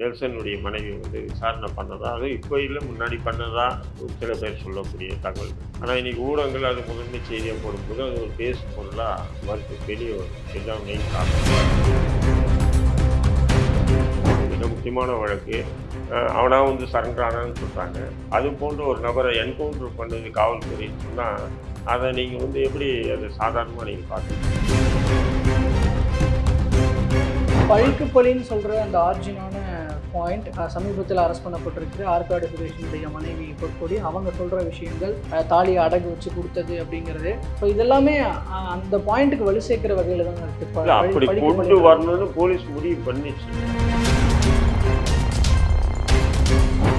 நெல்சனுடைய மனைவி வந்து விசாரணை பண்ணதா? அது இப்போ இல்லை முன்னாடி பண்ணதா? ஒரு சில பேர் சொல்லக்கூடிய தகவல். ஆனால் இன்னைக்கு ஊடகங்கள் அது முதன்மை செய்தியாக போடும்போது அது ஒரு பேசு பொருளாக வருது வெளியே வரும். இதுதான் மிக முக்கியமான வழக்கு. அவனா வந்து சரண்டர் ஆனான்னு சொல்கிறாங்க அது போன்ற ஒரு நபரை என்கவுண்டர் பண்ணது காவல்துறைன்னு சொன்னால் அதை நீங்கள் வந்து எப்படி அதை சாதாரணமாக நீங்கள் பார்க்குறீங்க? பழிக்கு பழின்னு சொல்கிற அந்த ஆர்ஜினான பாயிண்ட் சமீபத்தில் அரெஸ்ட் பண்ணப்பட்டிருக்கு ஆற்காடு சுரேஷனுடைய மனைவி பொற்கொடி அவங்க சொல்கிற விஷயங்கள் தாலியை அடகு வச்சு கொடுத்தது அப்படிங்கிறது. ஸோ இதெல்லாமே அந்த பாயிண்ட்டுக்கு வலு சேர்க்கிற வகையில் தான் இருக்கு. ப- இல்லை அப்படி கொண்டு. வரணும்னு போலீஸ் முடிவு பண்ணிச்சு.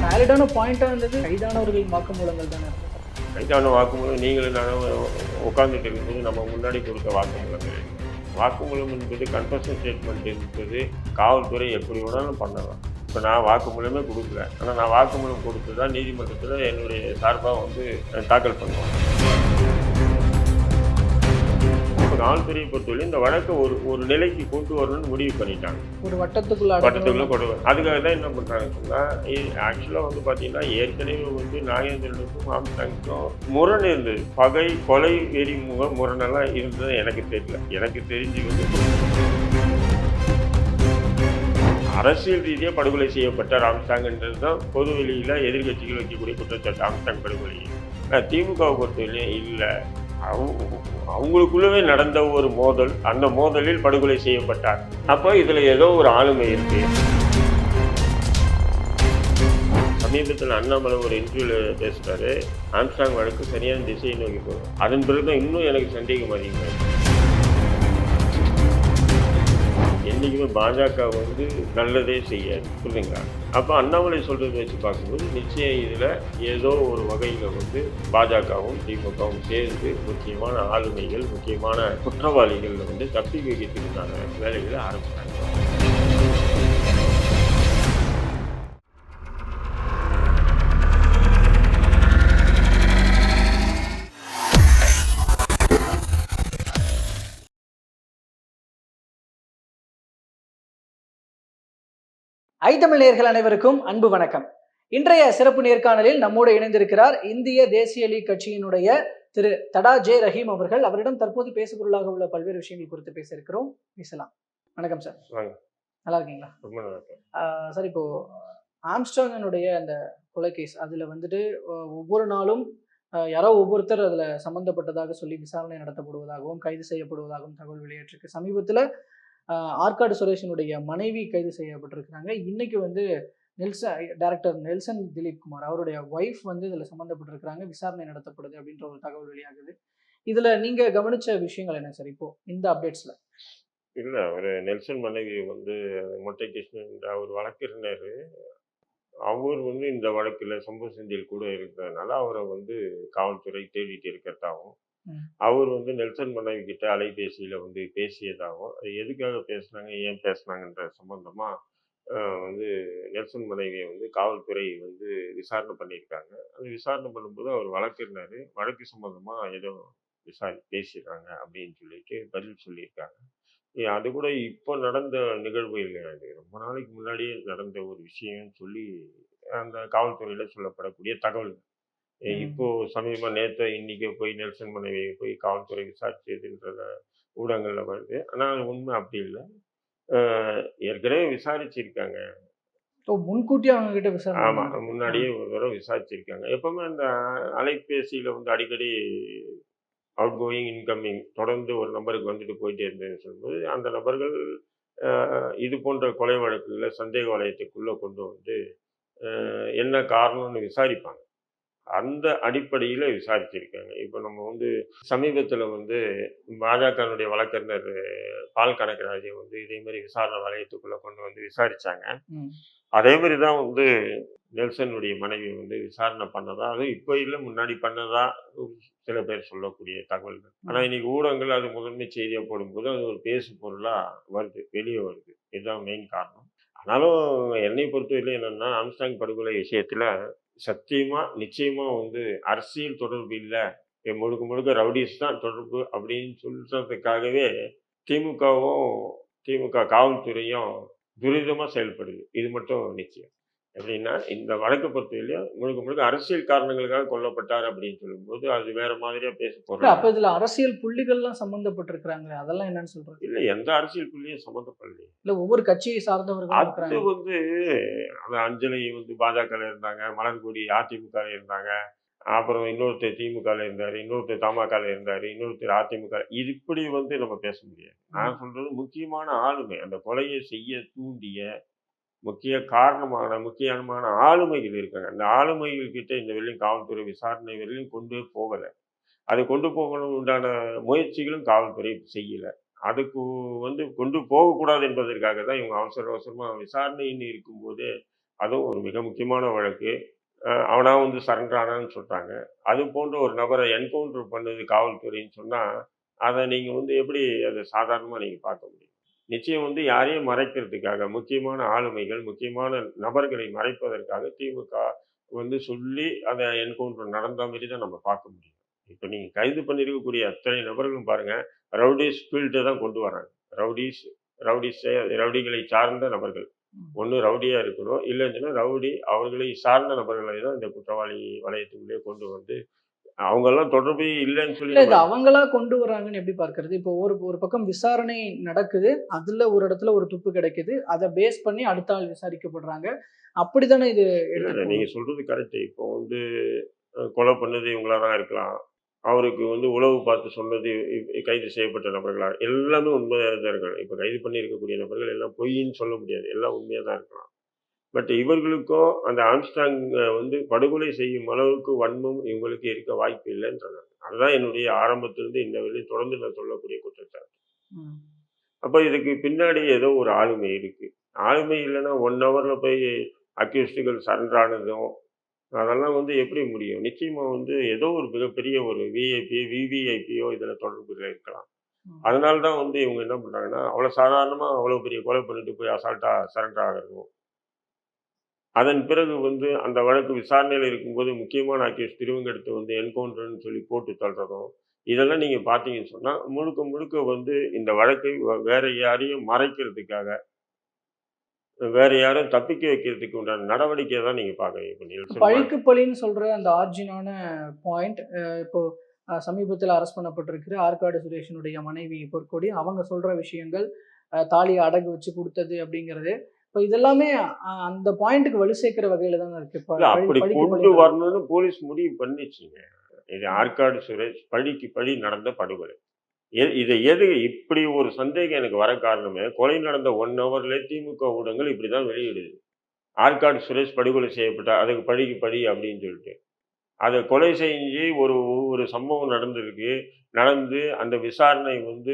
வேலிடான பாயிண்டாக இருந்தது. கைதானவர்கள் வாக்குமூலங்கள் தானே கைதான வாக்குமூலம் நீங்களும் நானும் உட்காந்துட்டு இருக்கும்போது நம்ம முன்னாடி கொடுத்த வாக்குமூலங்கள். வாக்குமூலம் என்பது கன்ஃபர்ஷன் ஸ்டேட்மெண்ட் என்பது காவல்துறை எப்படி வேணாலும் பண்ணலாம். இப்போ நான் வாக்குமூலமே கொடுக்கல. ஆனால் நான் வாக்குமூலம் கொடுத்து தான் நீதிமன்றத்தில் என்னுடைய சார்பாக வந்து தாக்கல் பண்ணுவாங்க இப்போ காவல்துறையை பொறுத்தவரை இந்த வழக்கை ஒரு ஒரு நிலைக்கு கொண்டு வரணும்னு முடிவு பண்ணிட்டாங்க. ஒரு வட்டத்துக்குள்ள பட்டத்துக்குள்ள அடக்கணும் கொண்டு வரும் அதுக்காக தான் என்ன பண்ணுறாங்க சொன்னால் ஆக்சுவலாக வந்து பார்த்தீங்கன்னா ஏற்கனவே வந்து நாகேந்திரனுக்கும் ஆம்சாங்க்கும் முரண் இருந்தது. பகை கொலை வெறி முக முரணெல்லாம் இருந்தது எனக்கு தெரியல. எனக்கு தெரிஞ்சு வந்து அரசியல் ரீதியாக படுகொலை செய்யப்பட்ட ராம்சாங்ன்றது தான் பொது வெளியில் எதிர்கட்சிகள் வைக்கக்கூடிய குற்றச்சாட்டு. ஆம்சாங் படுகொலை. திமுகவை பொறுத்தவரையிலும் இல்லை. அவங்க அவங்களுக்குள்ளவே நடந்த ஒரு மோதல் அந்த மோதலில் படுகொலை செய்யப்பட்டார். அப்போ இதில் ஏதோ ஒரு ஆளுமை இருக்கு. சமீபத்தில் அண்ணாமலை ஒரு இன்டர்வியூவில் பேசுகிறாரு ஆம்ஸ்டாங் வழக்கு சரியான திசையை நோக்கி போகும். அதன் பிறகு தான் இன்னும் எனக்கு சந்தேகம் அதிகமாக இருக்குது என்றைக்குமே பாஜக வந்து நல்லதே செய்யாது புரியுதுங்களா? அப்போ அண்ணாமலை சொல்கிறத வச்சு பார்க்கும்போது நிச்சயம் இதில் ஏதோ ஒரு வகையில் வந்து பாஜகவும் திமுகவும் சேர்ந்து முக்கியமான ஆளுமைகள் முக்கியமான குற்றவாளிகள் வந்து தப்பி வைக்கிறதுக்கான வேலைகளை ஆரம்பிச்சாங்க. ஐத்தமிழ் நேயர்கள் அனைவருக்கும் அன்பு வணக்கம். இன்றைய சிறப்பு நேர்காணலில் நம்மோடு இணைந்திருக்கிறார் இந்திய தேசிய லீக் கட்சியினுடைய திரு தடா ஜே ரஹீம் அவர்கள். அவரிடம் தற்போது பேசுபொருளாக உள்ள பல்வேறு விஷயங்கள் குறித்து பேச இருக்கிறோம். பேசலாம். வணக்கம் சார். நல்லா இருக்கீங்களா? சார் இப்போ ஆம்ஸ்டாங்கனுடைய அந்த கொலை கேஸ் அதில் வந்துட்டு ஒவ்வொரு நாளும் யாரோ ஒவ்வொருத்தர் அதில் சம்மந்தப்பட்டதாக சொல்லி விசாரணை நடத்தப்படுவதாகவும் கைது செய்யப்படுவதாகவும் தகவல் வெளியேற்றிருக்கு சமீபத்தில் ஆற்காடு சுரேஷனுடைய மனைவி கைது செய்யப்பட்டிருக்கிறாங்க. இன்னைக்கு வந்து நெல்சன் டைரக்டர் நெல்சன் திலீப் குமார் அவருடைய ஒய்ஃப் வந்து இதில் சம்மந்தப்பட்டிருக்கிறாங்க விசாரணை நடத்தப்படுது அப்படின்ற ஒரு தகவல் வெளியாகுது. இதில் நீங்கள் கவனிச்ச விஷயங்கள் என்ன சார் இப்போ? இந்த அப்டேட்ஸில் இல்லை அவர் நெல்சன் மனைவி வந்து மொட்டை கிருஷ்ணன் அவர் ஒரு வழக்கறிஞர். அவர் வந்து இந்த வழக்கில் சம்பவ செந்தில் கூட இருக்கிறதுனால அவரை வந்து காவல்துறை தேடிட்டு இருக்கிறதாகவும். அவர் வந்து நெல்சன் மனைவி கிட்ட அலைபேசியில் வந்து பேசியதாகவும் அது எதுக்காக பேசுனாங்க ஏன் பேசுனாங்கன்ற சம்பந்தமாக வந்து நெல்சன் மனைவியை வந்து காவல்துறை வந்து விசாரணை பண்ணியிருக்காங்க அந்த விசாரணை பண்ணும்போது அவர் வழக்கறிஞர் வழக்கு சம்பந்தமாக ஏதோ விசாரி பேசிடுறாங்க அப்படின்னு சொல்லிட்டு பதில் சொல்லியிருக்காங்க அது கூட இப்போ நடந்த நிகழ்வு இல்லை அது ரொம்ப நாளைக்கு முன்னாடியே நடந்த ஒரு விஷயம்னு சொல்லி அந்த காவல்துறையில் சொல்லப்படக்கூடிய தகவல். இப்போ சமீபமா நேற்று இன்னைக்கு போய் நெல்சன் மனைவியை போய் காவல்துறை விசாரிச்சதுன்றத ஊடகங்களில் வருது. ஆனால் உண்மை அப்படி இல்லை. ஏற்கனவே விசாரிச்சிருக்காங்க. முன்கூட்டியே அவங்க கிட்ட விசாரணை ஆமாம். முன்னாடியே ஒரு தடவை விசாரிச்சிருக்காங்க. எப்பவுமே அந்த அலைபேசியில் வந்து அடிக்கடி அவுட் கோயிங் இன்கமிங் தொடர்ந்து ஒரு நபருக்கு வந்துட்டு போயிட்டே இருந்ததுன்னு சொல்லும்போது அந்த நபர்கள் இது போன்ற கொலை வழக்குகளில் சந்தேக வலயத்துக்குள்ளே கொண்டு வந்து என்ன காரணம்னு விசாரிப்பாங்க. அந்த அடிப்படையில் விசாரிச்சிருக்காங்க. இப்போ நம்ம வந்து சமீபத்தில் வந்து பாஜகனுடைய வழக்கறிஞர் பால் கணக்கராஜை வந்து இதே மாதிரி விசாரணை வலயத்துக்குள்ளே கொண்டு வந்து விசாரிச்சாங்க. ம். அதே மாதிரி தான் வந்து நெல்சனுடைய மனைவி வந்து விசாரணை பண்ணதா? அது இப்போ இல்லை முன்னாடி பண்ணதா? சில பேர் சொல்லக்கூடிய தகவல்கள். ஆனால் இன்னைக்கு ஊடகங்கள் அது முதன்மை செய்தியாக போடும்போது அது ஒரு பேசு பொருளாக வருது வெளியே வருது. இதுதான் மெயின் காரணம். ஆனாலும் என்னை பொறுத்தவரையிலும் என்னன்னா ஆம்ஸ்டாங் படுகொலை விஷயத்தில் சத்தியமாக நிச்சயமாக வந்து அரசியல் தொடர்பு இல்லை. முழுக்க முழுக்க ரவுடிஸ் தான் தொடர்பு அப்படின்னு சொல்றதுக்காகவே திமுகவும் திமுக காவல்துறையும் துரிதமாக செயல்படுது. இது மட்டும் நிச்சயம். எப்படின்னா இந்த வழக்கை பொறுத்தவரையிலும் முழுக்க முழுக்க அரசியல் காரணங்களுக்காக கொல்லப்பட்டார் அப்படின்னு சொல்லும்போது அது வேற மாதிரியா பேச போறாங்க அப்ப இதுல அரசியல் புள்ளிகள்லாம் சம்பந்தப்பட்டிருக்கிறாங்களே அதெல்லாம் என்னன்னு சொல்றது? இல்ல எந்த அரசியல் புள்ளியும் சம்மந்தப்படலையே இல்ல ஒவ்வொரு கட்சியை சார்ந்தவர்களும் அது வந்து அந்த அஞ்சலி வந்து பாஜக இருந்தாங்க மலர்கொடி அதிமுக இருந்தாங்க அப்புறம் இன்னொருத்தர் திமுக இருந்தாரு இன்னொருத்தர் தமாக இருந்தாரு இன்னொருத்தர் அதிமுக இது இப்படி வந்து நம்ம பேச முடியாது. நான் சொல்றது முக்கியமான ஆளுமை அந்த கொலையை செய்ய தூண்டிய முக்கிய காரணமான முக்கியமான ஆளுமைகள் இருக்காங்க. அந்த ஆளுமைகள் கிட்ட இந்த வெளியும் காவல்துறை விசாரணை வரையிலும் கொண்டு போகலை. அதை கொண்டு போகணும் உண்டான முயற்சிகளும் காவல்துறை செய்யல. அதுக்கு வந்து கொண்டு போகக்கூடாது என்பதற்காக தான் இவங்க அவசர அவசரமாக விசாரணைன்னு இருக்கும்போது அதுவும் ஒரு மிக முக்கியமான வழக்கு. அவனாக வந்து சரண்டர் சொல்கிறாங்க அது போன்ற ஒரு நபரை என்கவுண்டர் பண்ணது காவல்துறைன்னு சொன்னால் அதை நீங்கள் வந்து எப்படி அதை சாதாரணமாக நீங்கள் பார்க்க முடியும்? நிச்சயம் வந்து யாரையும் மறைக்கிறதுக்காக முக்கியமான ஆளுமைகள் முக்கியமான நபர்களை மறைப்பதற்காக திமுக வந்து சொல்லி அதை என்கவுண்டர் நடந்த மாதிரி தான் நம்ம பார்க்க முடியும். இப்போ நீங்கள் கைது பண்ணியிருக்கக்கூடிய அத்தனை நபர்களும் பாருங்க ரவுடிஸ் ஃபீல்டை தான் கொண்டு வராங்க. ரவுடிஸ் ரவுடிஸ் ரவுடிகளை சார்ந்த நபர்கள். ஒன்று ரவுடியாக இருக்கணும். இல்லைன்னு சொன்னா ரவுடி அவர்களை சார்ந்த நபர்களை தான் இந்த குற்றவாளி வளையத்துக்குள்ளே கொண்டு வந்து அவங்கெல்லாம் தொடர்பே இல்லைன்னு சொல்லி இல்ல இது அவங்களா கொண்டு வராங்கன்னு எப்படி பார்க்கறது? இப்போ ஒரு ஒரு பக்கம் விசாரணை நடக்குது அதுல ஒரு இடத்துல ஒரு துப்பு கிடைக்குது அதை பேஸ் பண்ணி அடுத்த ஆள் விசாரிக்கப்படுறாங்க. அப்படித்தானே இது நீங்க சொல்றது கரெக்ட் இப்போ வந்து கொலை பண்ணது இவங்களா தான் இருக்கலாம். அவருக்கு வந்து உளவு பார்த்து சொன்னது கைது செய்யப்பட்ட நபர்களா? எல்லாமே உண்மையாக தான் இருக்கலாம் இப்போ கைது பண்ணியிருக்கக்கூடிய நபர்கள் எல்லாம் பொய்ன்னு சொல்ல முடியாது. எல்லாம் உண்மையாக தான் இருக்கலாம். பட் இவர்களுக்கும் அந்த ஆம்ஸ்டாங் வந்து படுகொலை செய்யும் அளவுக்கு வன்மம் இவங்களுக்கு இருக்க வாய்ப்பு இல்லைன்றாங்க அதுதான் என்னுடைய ஆரம்பத்திலிருந்து இந்த வரையும் தொடர்ந்து நான் சொல்லக்கூடிய குற்றச்சாட்டு. அப்போ இதுக்கு பின்னாடி ஏதோ ஒரு ஆளுமை இருக்கு. ஆளுமை இல்லைன்னா ஒன் ஹவர்ல போய் அக்யூஸ்டுகள் சரண்டர் ஆனதும் அதெல்லாம் வந்து எப்படி முடியும்? நிச்சயமா வந்து ஏதோ ஒரு மிகப்பெரிய ஒரு விஐபி விவிஐபியோ இதில் தொடர்புகள் இருக்கலாம். அதனால தான் வந்து இவங்க என்ன பண்ணுறாங்கன்னா அவ்வளோ சாதாரணமாக அவ்வளோ பெரிய கொலை பண்ணிட்டு போய் அசால்ட்டாக சரண்டர் ஆகிறதும் அதன் பிறகு வந்து அந்த வழக்கு விசாரணையில் இருக்கும்போது முக்கியமான அக்யூஸ் திருவங்கெடுத்து வந்து என்கவுண்டர்னு சொல்லி போட்டு தள்ளுறதும் இதெல்லாம் நீங்கள் பார்த்தீங்கன்னு சொன்னால் முழுக்க முழுக்க வந்து இந்த வழக்கை வேற யாரையும் மறைக்கிறதுக்காக வேற யாரும் தப்பிக்க வைக்கிறதுக்கு உண்டான நடவடிக்கையை தான் நீங்கள் பார்க்குறீங்க. இப்போ பழிக்கு பழின்னு சொல்ற அந்த ஆர்ஜினான பாயிண்ட் இப்போ சமீபத்தில் அரெஸ்ட் பண்ணப்பட்டிருக்கிற ஆற்காடு சுரேஷனுடைய மனைவி பொற்கொடி அவங்க சொல்ற விஷயங்கள் தாலியை அடகு வச்சு கொடுத்தது அப்படிங்கிறது இப்போ இதெல்லாமே அந்த பாயிண்ட்டுக்கு வலு சேர்க்கிற வகையில தான் இருக்கு. அப்படி கொண்டு வரணும்னு போலீஸ் முடிவு பண்ணிச்சுங்க. இது ஆற்காடு சுரேஷ் பழிக்கு பழி நடந்த படுகொலை. இதை எது இப்படி ஒரு சந்தேகம் எனக்கு வர காரணமே கொலை நடந்த ஒன் ஹவர்ல திமுக ஊடகங்கள் இப்படிதான் வெளியிடுது. ஆற்காடு சுரேஷ் படுகொலை செய்யப்பட்ட அதுக்கு பழிக்கு பழி அப்படின்னு சொல்லிட்டு. அதை கொலை செஞ்சு ஒரு ஒரு சம்பவம் நடந்திருக்கு. நடந்து அந்த விசாரணை வந்து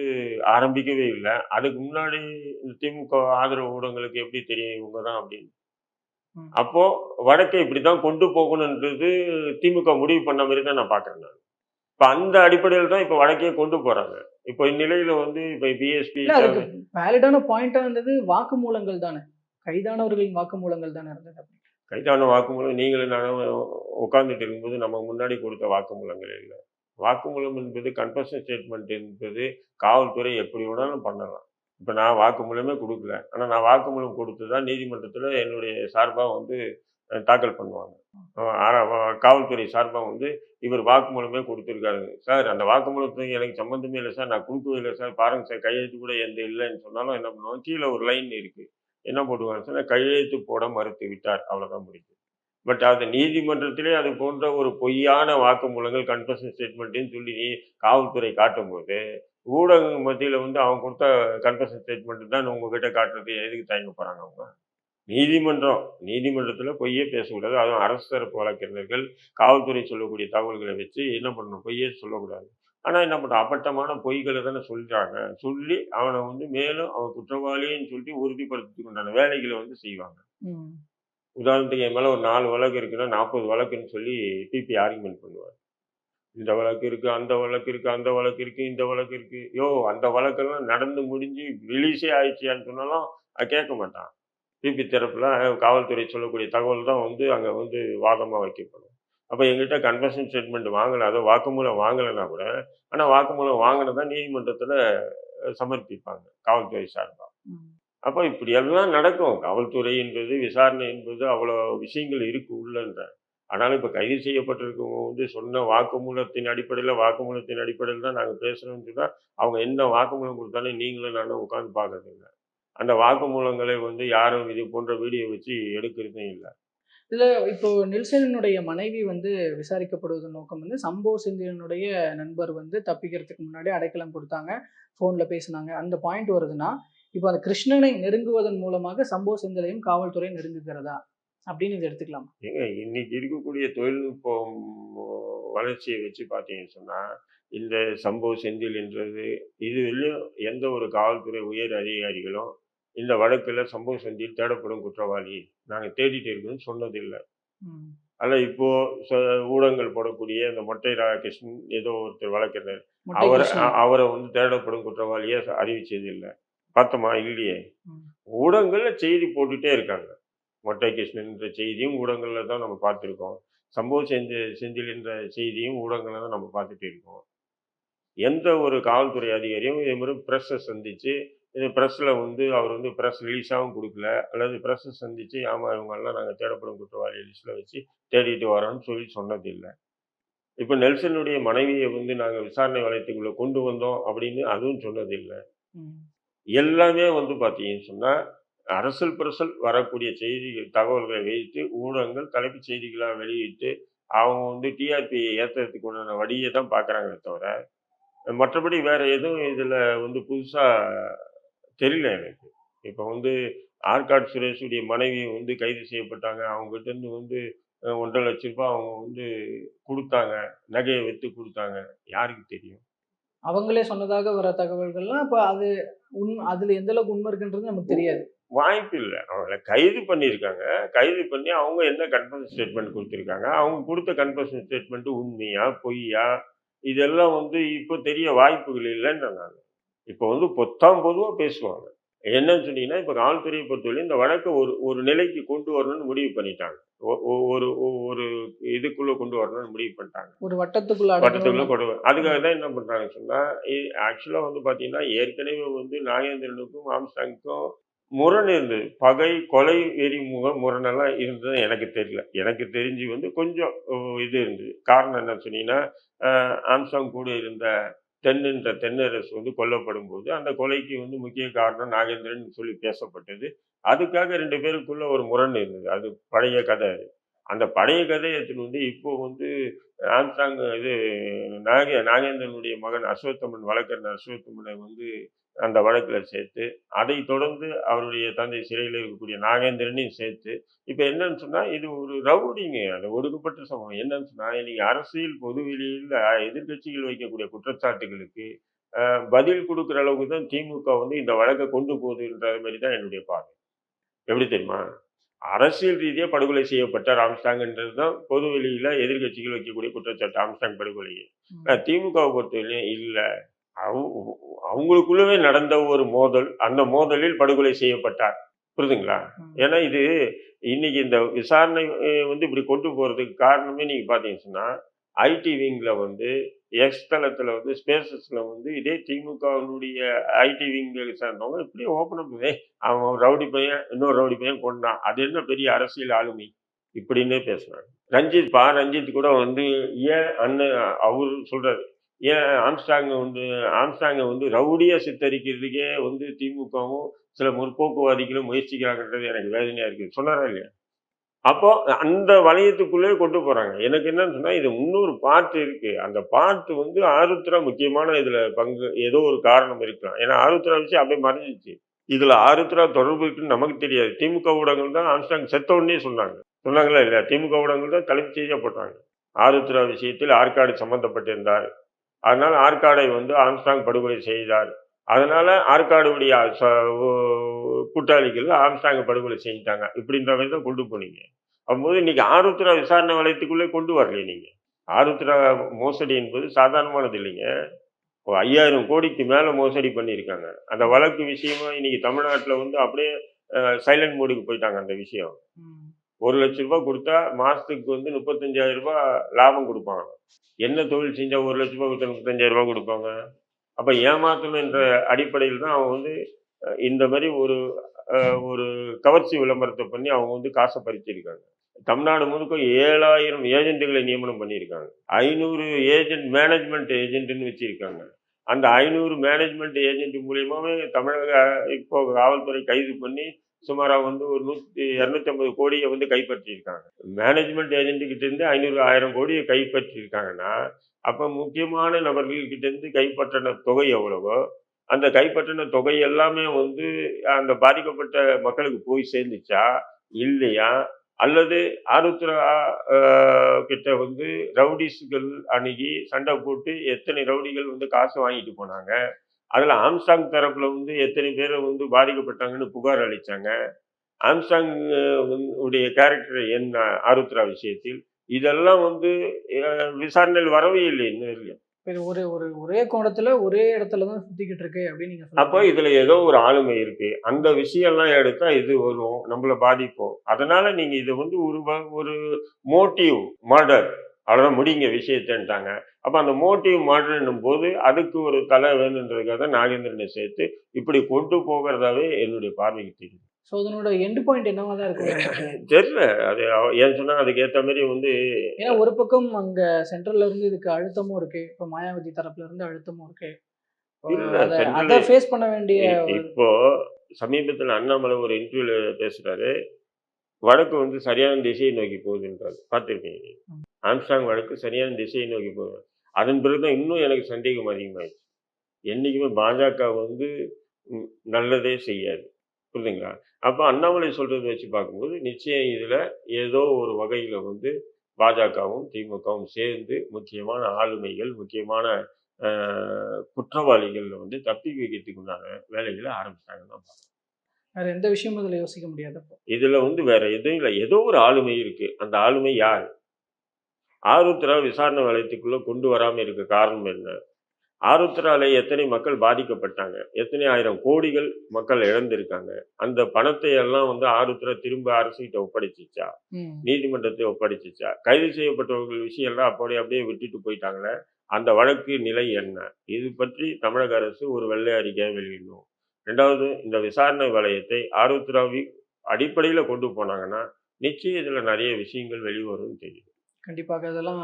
ஆரம்பிக்கவே இல்லை. அதுக்கு முன்னாடி இந்த திமுக ஆதரவு ஊடகங்களுக்கு எப்படி தெரியும் இவங்க தான் அப்படின்னு. அப்போ வழக்கை இப்படித்தான் கொண்டு போகணுன்றது திமுக முடிவு பண்ண மாதிரி தான் நான் பார்க்குறேன் நான். இப்போ அந்த அடிப்படையில் தான் இப்போ வழக்கையே கொண்டு போறாங்க. இப்போ இந்நிலையில வந்து இப்போ பிஎஸ்பி வேலிடான பாயிண்டா இருந்தது வாக்குமூலங்கள் தானே. கைதானவர்களின் வாக்குமூலங்கள் தானே இருந்தது கைதான வாக்குமூலம் நீங்களும் நானும் உட்கார்ந்துட்டு இருக்கும்போது நம்ம முன்னாடி கொடுத்த வாக்குமூலங்கள் இல்லை வாக்குமூலம் என்பது கன்ஃபர்ஷன் ஸ்டேட்மெண்ட் என்பது காவல்துறை எப்படி வேணாலும் பண்ணலாம். இப்போ நான் வாக்குமூலமே கொடுக்கல. ஆனால் நான் வாக்குமூலம் கொடுத்து தான் நீதிமன்றத்தில் என்னுடைய சார்பாக வந்து தாக்கல் பண்ணுவாங்க. காவல்துறை சார்பாக வந்து இவர் வாக்குமூலமே கொடுத்துருக்காரு. சார் அந்த வாக்குமூலத்துக்கு எனக்கு சம்மந்தமே இல்லை சார். நான் கொடுக்கவே இல்லை சார். பாருங்க சார் கையெழுத்து கூட எந்த இல்லைன்னு சொன்னாலும் என்ன பண்ணுவாங்க? கீழே ஒரு லைன் இருக்குது என்ன போட்டுவாங்க சார் கையெழுத்து போட மறுத்து விட்டார். அவ்வளோதான் முடியுது பட் அந்த நீதிமன்றத்திலே அது போன்ற ஒரு பொய்யான வாக்குமூலங்கள் கன்ஃபர்ஷன் ஸ்டேட்மெண்ட்டுன்னு சொல்லி காவல்துறை காட்டும்போது ஊடகங்கள் மத்தியில் வந்து அவங்க கொடுத்த கன்ஃபர்ஷன் ஸ்டேட்மெண்ட் தான் உங்ககிட்ட காட்டுறது எதுக்கு தயங்க போகிறாங்க அவங்க? நீதிமன்றம் நீதிமன்றத்தில் பொய்யே பேசக்கூடாது. அதுவும் அரசு தரப்பு வழக்கறிஞர்கள் காவல்துறை சொல்லக்கூடிய தகவல்களை வச்சு என்ன பண்ணணும்? பொய்யே சொல்லக்கூடாது. ஆனால் என்ன பண்ணுறோம் அப்பட்டமான பொய்களை தானே சொல்கிறாங்க சொல்லி அவனை வந்து மேலும் அவன் குற்றவாளின்னு சொல்லி உறுதிப்படுத்திக் வேலைகளை வந்து செய்வாங்க. உதாரணத்துக்கு என் மேலே ஒரு நாலு வழக்கு இருக்குன்னா நாற்பது வழக்குன்னு சொல்லி பிபி ஆர்குமெண்ட் பண்ணுவார். இந்த வழக்கு இருக்கு அந்த வழக்கு இருக்கு அந்த வழக்கு இருக்குது இந்த வழக்கு இருக்கு. யோ அந்த வழக்கெல்லாம் நடந்து முடிஞ்சு ரிலீஸே ஆயிடுச்சியான்னு சொன்னாலும் அது கேட்க மாட்டான். பிபி தரப்பில் காவல்துறை சொல்லக்கூடிய தகவல் தான் வந்து அங்கே வந்து வாதமாக வைக்கப்படும். அப்போ எங்கள்கிட்ட கன்வர்ஷன் ஸ்டேட்மெண்ட் வாங்கலை அதை வாக்குமூலம் வாங்கலைன்னா கூட ஆனால் வாக்குமூலம் வாங்கினதான் நீதிமன்றத்தில் சமர்ப்பிப்பாங்க காவல்துறை சார்பாக அப்போ இப்படியெல்லாம் நடக்கும். காவல்துறை என்பது விசாரணை என்பது அவ்வளோ விஷயங்கள் இருக்கு உள்ளன்ற. ஆனாலும் இப்போ கைது செய்யப்பட்டிருக்கவங்க வந்து சொன்ன வாக்குமூலத்தின் அடிப்படையில் வாக்குமூலத்தின் அடிப்படையில் தான் நாங்கள் பேசுகிறோம்னு சொன்னால் அவங்க என்ன வாக்குமூலம் கொடுத்தாலும் நீங்களும் நானும் உட்காந்து பார்க்கறதில்ல. அந்த வாக்குமூலங்களை வந்து யாரும் இது போன்ற வீடியோ வச்சு எடுக்கிறதும் இல்லை. இதில் இப்போ நெல்சனுடைய மனைவி வந்து விசாரிக்கப்படுவதன் நோக்கம் வந்து சம்போ சிந்தியனுடைய நண்பர் வந்து தப்பிக்கிறதுக்கு முன்னாடி அடைக்கலம் கொடுத்தாங்க. ஃபோனில் பேசினாங்க. அந்த பாயிண்ட் வருதுன்னா இப்போ அந்த கிருஷ்ணனை நெருங்குவதன் மூலமாக சம்போ செந்திலையும் காவல்துறை நெருங்குகிறதா? அப்படின்னு இதை எடுத்துக்கலாம். ஏங்க இன்னைக்கு இருக்கக்கூடிய தொழில்நுட்பம் வளர்ச்சியை வச்சு பார்த்தீங்கன்னு சொன்னால் இந்த சம்பவ செந்தில் என்றது இது வரையும் எந்த ஒரு காவல்துறை உயர் அதிகாரிகளும் இந்த வழக்கில் சம்பவ செந்தில் தேடப்படும் குற்றவாளி நாங்கள் தேடிட்டு இருக்கோம்னு சொன்னதில்லை. அல்ல இப்போ ஊடகங்கள் போடக்கூடிய இந்த மொட்டை ராகிருஷ்ணன் ஏதோ ஒருத்தர் வழக்கறிஞர் அவரை. அவரை வந்து தேடப்படும் குற்றவாளியை அறிவிச்சது இல்லை பார்த்தோமா? இல்லையே. ஊடகங்கள்ல செய்தி போட்டுட்டே இருக்காங்க. மொட்டை கிருஷ்ணன்ற செய்தியும் ஊடகங்கள்ல தான் நம்ம பார்த்துருக்கோம். சம்பவ செஞ்ச செந்தில் என்ற செய்தியும் ஊடகங்கள்ல தான் நம்ம பார்த்துட்டு இருக்கோம். எந்த ஒரு காவல்துறை அதிகாரியும் இதே மாதிரி ப்ரெஸ்ஸை சந்திச்சு இது ப்ரெஸ்ஸில் வந்து அவர் வந்து ப்ரெஸ் ரிலீஸாகவும் கொடுக்கல. அல்லது ப்ரெஸ்ஸை சந்திச்சு ஆமாம் இவங்கெல்லாம் நாங்கள் தேடப்படும் குற்றவாளி லிஸ்ட்டில் வச்சு தேடிட்டு வரோம்னு சொல்லி சொன்னதில்லை. இப்போ நெல்சனுடைய மனைவியை வந்து நாங்கள் விசாரணை வளையத்துக்குள்ளே கொண்டு வந்தோம் அப்படின்னு அதுவும் சொன்னதில்லை. எல்லாமே வந்து பார்த்தீங்கன்னு சொன்னால் அரசல் புரசல் வரக்கூடிய செய்திகள் தகவல்களை வைத்து ஊடகங்கள் தலைப்புச் செய்திகளாக வெளியிட்டு அவங்க வந்து டிஆர்பியை ஏற்றுறதுக்கு உண்டான வழியை தான் பார்க்குறாங்களே தவிர மற்றபடி வேறு எதுவும் இதில் வந்து புதுசாக தெரியல எனக்கு. இப்போ வந்து ஆர்காட் சுரேஷுடைய மனைவி வந்து கைது செய்யப்பட்டாங்க. அவங்ககிட்டருந்து வந்து ஒன்றரை லட்ச ரூபாய் அவங்க வந்து கொடுத்தாங்க. நகையை விற்று கொடுத்தாங்க. யாருக்கு தெரியும்? அவங்களே சொன்னதாக வர தகவல்கள்லாம் இப்போ அது உண் அதுல எந்த அளவுக்கு உண்மை இருக்குன்றது நமக்கு தெரியாது. வாய்ப்பு இல்லை. அவங்கள கைது பண்ணியிருக்காங்க. கைது பண்ணி அவங்க என்ன கன்ஃபர்மேஷன் ஸ்டேட்மெண்ட் கொடுத்துருக்காங்க? அவங்க கொடுத்த கன்ஃபர்மேஷன் ஸ்டேட்மெண்ட் உண்மையா பொய்யா? இதெல்லாம் வந்து இப்போ தெரிய வாய்ப்புகள் இல்லைன்னு நான் இப்போ வந்து பொத்தாம் பொதுவாக பேசுவாங்க. என்னன்னு சொன்னீங்கன்னா இப்போ காவல்துறையை பொறுத்தவரை இந்த வழக்கை ஒரு ஒரு நிலைக்கு கொண்டு வரணும்னு முடிவு பண்ணிட்டாங்க. ஒரு ஒரு இதுக்குள்ளே கொண்டு வரணும்னு முடிவு பண்ணிட்டாங்க. ஒரு வட்டத்துக்குள்ள வட்டத்துக்குள்ள. கொண்டு அதுக்காக தான் என்ன பண்றாங்கன்னு சொன்னா ஆக்சுவலா வந்து பாத்தீங்கன்னா ஏற்கனவே வந்து நாகேந்திரனுக்கும் ஆம்ஸ்டாங்க்கும் முரண் இருந்தது. பகை கொலை வெறி முக முரணெல்லாம் இருந்தது எனக்கு தெரியல. எனக்கு தெரிஞ்சு வந்து கொஞ்சம் இது இருந்தது. காரணம் என்ன சொன்னீங்கன்னா ஆம்ஸ்டாங் கூட இருந்த தென்னின்ற தென்னரசு வந்து கொல்லப்படும் போது அந்த கொலைக்கு வந்து முக்கிய காரணம் நாகேந்திரன் சொல்லி பேசப்பட்டது. அதுக்காக ரெண்டு பேருக்குள்ள ஒரு முரண் இருந்தது. அது பழைய கதை அது. அந்த பழைய கதையை வந்து இப்போ வந்து ஆம்சாங் இது நாக நாகேந்திரனுடைய மகன் அஸ்வத்தமன் வழக்கறிஞர் அஸ்வத்தமனை வந்து அந்த வழக்கில் சேர்த்து அதை தொடர்ந்து அவருடைய தந்தை சிறையில் இருக்கக்கூடிய நாகேந்திரனையும் சேர்த்து இப்போ என்னன்னு சொன்னால் இது ஒரு ரவுடிங்க அது ஒடுக்கப்பட்ட சமூகம் என்னன்னு சொன்னால் இன்னைக்கு அரசியல் பொதுவெளியில் எதிர்க்கட்சிகள் வைக்கக்கூடிய குற்றச்சாட்டுகளுக்கு பதில் கொடுக்குற அளவுக்கு தான் திமுக வந்து இந்த வழக்கை கொண்டு போகுதுன்ற மாதிரி தான் என்னுடைய பார்வை. எப்படி தெரியுமா? அரசியல் ரீதியாக படுகொலை செய்யப்பட்ட ராம்ஸ்டாங்ன்றது தான் பொது வெளியில் எதிர்க்கட்சிகள் வைக்கக்கூடிய குற்றச்சாட்டு ஆம்ஸ்டாங் படுகொலையை. திமுகவை பொறுத்தவரையிலும் இல்லை. அவங்களுக்குள்ளவே நடந்த ஒரு மோதல் அந்த மோதலில் படுகொலை செய்யப்பட்டார். புரியுதுங்களா ம். ஏன்னா இது இன்னைக்கு இந்த விசாரணை வந்து இப்படி கொண்டு போறதுக்கு காரணமே நீங்க பாத்தீங்கன்னு சொன்னா ஐடி விங்ல வந்து எக்ஸ் தளத்துல வந்து ஸ்பேசஸ்ல வந்து இதே திமுகவினுடைய ஐடி விங்க சேர்ந்தவங்க இப்படி ஓப்பன் அப் அவன் ரவுடி பையன் இன்னொரு ரவுடி பையன் கொண்டான் அது என்ன பெரிய அரசியல் ஆளுமை? இப்படின்னே பேசுறாங்க ரஞ்சித் பா. ரஞ்சித் கூட வந்து ஏன் அண்ணன் அவர் சொல்றாரு ஏன் ஆம்ஸ்டாங்க வந்து ஆம்ஸ்டாங்கை வந்து ரவுடியாக சித்தரிக்கிறதுக்கே வந்து திமுகவும் சில முற்போக்குவாதிகளும் முயற்சிக்கிறாங்கன்றது எனக்கு வேதனையாக இருக்குது சொன்னாரா இல்லையா? அப்போ அந்த வளையத்துக்குள்ளே கொண்டு போகிறாங்க எனக்கு என்னன்னு சொன்னால் இது இன்னொரு பாட்டு இருக்குது அந்த பாட்டு வந்து ஆருத்ரா முக்கியமான இதில் பங்கு ஏதோ ஒரு காரணம் இருக்கலாம். ஏன்னா ஆருத்ரா விஷயம் அப்படியே மறைஞ்சிச்சு. இதில் ஆருத்ரா தொடர்பு இருக்குன்னு நமக்கு தெரியாது. திமுக ஊடகங்கள் தான் ஆம்ஸ்டாங் செத்த உடனே சொன்னாங்க. சொன்னாங்களா இல்லையா? திமுக ஊடகங்கள் தான் தலைமை செய்தியா போட்டாங்க. ஆருத்ரா விஷயத்தில் ஆற்காடு சம்மந்தப்பட்டிருந்தார் அதனால் ஆற்காடை வந்து ஆம்ஸ்டாங் படுகொலை செய்தார். அதனால் ஆற்காடுடைய ச- கூட்டாளிகள் ஆம்ஸ்டாங்கை படுகொலை செஞ்சிட்டாங்க. இப்படின்ற மாதிரி தான் கொண்டு போனீங்க. அப்போது இன்னைக்கு ஆருத்ரா விசாரணை வளையத்துக்குள்ளே கொண்டு வரலையே நீங்கள் ஆருத்ரா மோசடி என்பது சாதாரணமானது இல்லைங்க. ஐயாயிரம் கோடிக்கு மேலே மோசடி பண்ணியிருக்காங்க. அந்த வழக்கு விஷயமா இன்னைக்கு தமிழ்நாட்டில் வந்து அப்படியே சைலண்ட் மோடுக்கு போயிட்டாங்க அந்த விஷயம். ஒரு லட்ச ரூபாய் கொடுத்தா மாசத்துக்கு வந்து முப்பத்தஞ்சாயிரம் ரூபாய் லாபம் கொடுப்பாங்க. என்ன தொழில் செஞ்சா ஒரு லட்ச ரூபாய் கொடுத்தா முப்பத்தஞ்சாயிரம் ரூபாய் கொடுப்பாங்க? அப்ப ஏமாத்தணும் என்ற அடிப்படையில் தான் அவங்க வந்து இந்த மாதிரி ஒரு ஒரு கவர்ச்சி விளம்பரத்தை பண்ணி அவங்க வந்து காசை பறிச்சிருக்காங்க. தமிழ்நாடு முழுக்க ஏழாயிரம் ஏஜென்ட்டுகளை நியமனம் பண்ணியிருக்காங்க. ஐநூறு ஏஜென்ட் மேனேஜ்மெண்ட் ஏஜென்ட்டுன்னு வச்சிருக்காங்க. அந்த ஐநூறு மேனேஜ்மெண்ட் ஏஜென்ட் மூலியமாவே தமிழக இப்போ காவல்துறை கைது பண்ணி சுமாராக வந்து ஒரு நூற்றி இரநூத்தி ஐம்பது கோடியை வந்து கைப்பற்றியிருக்காங்க. மேனேஜ்மெண்ட் ஏஜென்ட்டுக்கிட்டேருந்து ஐநூறு ஆயிரம் கோடியை கைப்பற்றியிருக்காங்கன்னா அப்போ முக்கியமான நபர்கள் கைப்பற்றின தொகை எவ்வளவோ அந்த கைப்பற்றின தொகை எல்லாமே வந்து அந்த பாதிக்கப்பட்ட மக்களுக்கு போய் சேர்ந்துச்சா இல்லையா? அல்லது ஆருத்ரா கிட்ட வந்து ரவுடிஸ்கள் அணுகி சண்டை போட்டு எத்தனை ரவுடிகள் வந்து காசு வாங்கிட்டு போனாங்க? அதில் ஆம்ஸ்டாங் தரப்புல வந்து எத்தனை பேர் வந்து பாதிக்கப்பட்டாங்கன்னு புகார் அளிச்சாங்க. ஆம்ஸ்டாங் உடைய கேரக்டர் என்ன ஆருத்ரா விஷயத்தில் இதெல்லாம் வந்து விசாரணையில் வரவே இல்லை இன்னும் இல்லையா ஒரு ஒரு ஒரே கோணத்துல ஒரே இடத்துல தான் சுத்திக்கிட்டு இருக்கு அப்படின்னு அப்போ இதுல ஏதோ ஒரு ஆளுமை இருக்கு. அந்த விஷயம்லாம் எடுத்தா இது வரும் நம்மள பாதிக்கும் அதனால நீங்க இதை வந்து ஒரு ஒரு மோட்டிவ் மர்டர் அவ்வளோதான் முடிங்க விஷயத்தன்ட்டாங்க. அப்போ அந்த மோட்டிவ் மர்டர்னும் போது அதுக்கு ஒரு தலை வேணுன்றதுக்காக தான் நாகேந்திரனை சேர்த்து இப்படி கொண்டு போகிறதாவே என்னுடைய பார்வைக்கு தெரியுது ஸோ அதனோட எண்ட் பாயிண்ட் என்னவா தான் இருக்கும் தெரியல. அது ஏன் சொன்னா அதுக்கு ஏத்த மாதிரி வந்து ஏன்னா ஒரு பக்கம் அங்க சென்ட்ரல்ல இருந்து இதுக்கு அழுத்தமும் இருக்கு. இப்போ மாயாவதி தரப்புல இருந்து அழுத்தமும் இருக்கு. அதை ஃபேஸ் பண்ண வேண்டிய இப்போ சமீபத்தில் அண்ணாமலை ஒரு இன்டர்வியூல பேசுறாரு. வடக்கு வந்து சரியான திசையை நோக்கி போகுதுன்றாரு. பார்த்துருக்கீங்க. ஆம்ஸ்டாங் வடக்கு சரியான திசையை நோக்கி போகுது. அதன் பிறகுதான் இன்னும் எனக்கு சந்தேகம் அதிகமாயிடுச்சு. என்னைக்குமே பாஜக வந்து நல்லதே செய்யாது. புரியுதுங்களா? அப்போ அண்ணாமலை சொல்றதை வச்சு பார்க்கும்போது நிச்சயம் இதுல ஏதோ ஒரு வகையில வந்து பாஜகவும் திமுகவும் சேர்ந்து முக்கியமான ஆளுமைகள் முக்கியமான குற்றவாளிகள் வந்து தப்பி வைக்கிறதுக்கு உண்டான வேலைகளை ஆரம்பிச்சிட்டாங்கன்னு தான். வேற எந்த விஷயமும் இதுல யோசிக்க முடியாது அப்போ இதுல வந்து வேற எதுவும் இல்லை. ஏதோ ஒரு ஆளுமை இருக்கு. அந்த ஆளுமை யார்? ஆருத்ரா விசாரணை வளையத்துக்குள்ள கொண்டு வராம இருக்க காரணம் என்ன? ஆருத்ரால எத்தனை மக்கள் பாதிக்கப்பட்டாங்க? எத்தனை ஆயிரம் கோடிகள் மக்கள் இழந்திருக்காங்க? அந்த பணத்தை எல்லாம் வந்து ஆருத்ரா திரும்ப அரசுகிட்ட ஒப்படைச்சிச்சா. நீதிமன்றத்தை ஒப்படைச்சிச்சா? கைது செய்யப்பட்டவர்கள் விஷயம் எல்லாம் அப்படியே அப்படியே விட்டுட்டு போயிட்டாங்களே. அந்த வழக்கு நிலை என்ன? இது பற்றி தமிழக அரசு ஒரு வெள்ளை அறிக்கையை வெளியிடணும். ரெண்டாவது இந்த விசாரணை வளையத்தை ஆருத்ராவி அடிப்படையில் கொண்டு போனாங்கன்னா நிச்சயம் இதில் நிறைய விஷயங்கள் வெளிவரும்னு தெரியுது கண்டிப்பாக. அதெல்லாம்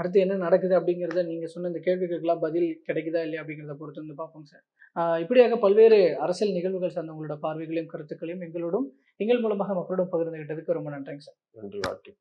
அடுத்து என்ன நடக்குது அப்படிங்கிறத நீங்க சொன்ன இந்த கேள்விகளுக்கெல்லாம் பதில் கிடைக்குதா இல்லையா அப்படிங்கிறத பொறுத்து வந்து பார்ப்போம் சார். இப்படியாக பல்வேறு அரசியல் நிகழ்வுகள் சார்ந்த உங்களோட பார்வைகளையும் கருத்துக்களையும் எங்களோடும் எங்கள் மூலமாக மக்களோடும் பகிர்ந்துகிட்டதுக்கு ரொம்ப நன்றிங்க சார். நன்றி வாழ்த்து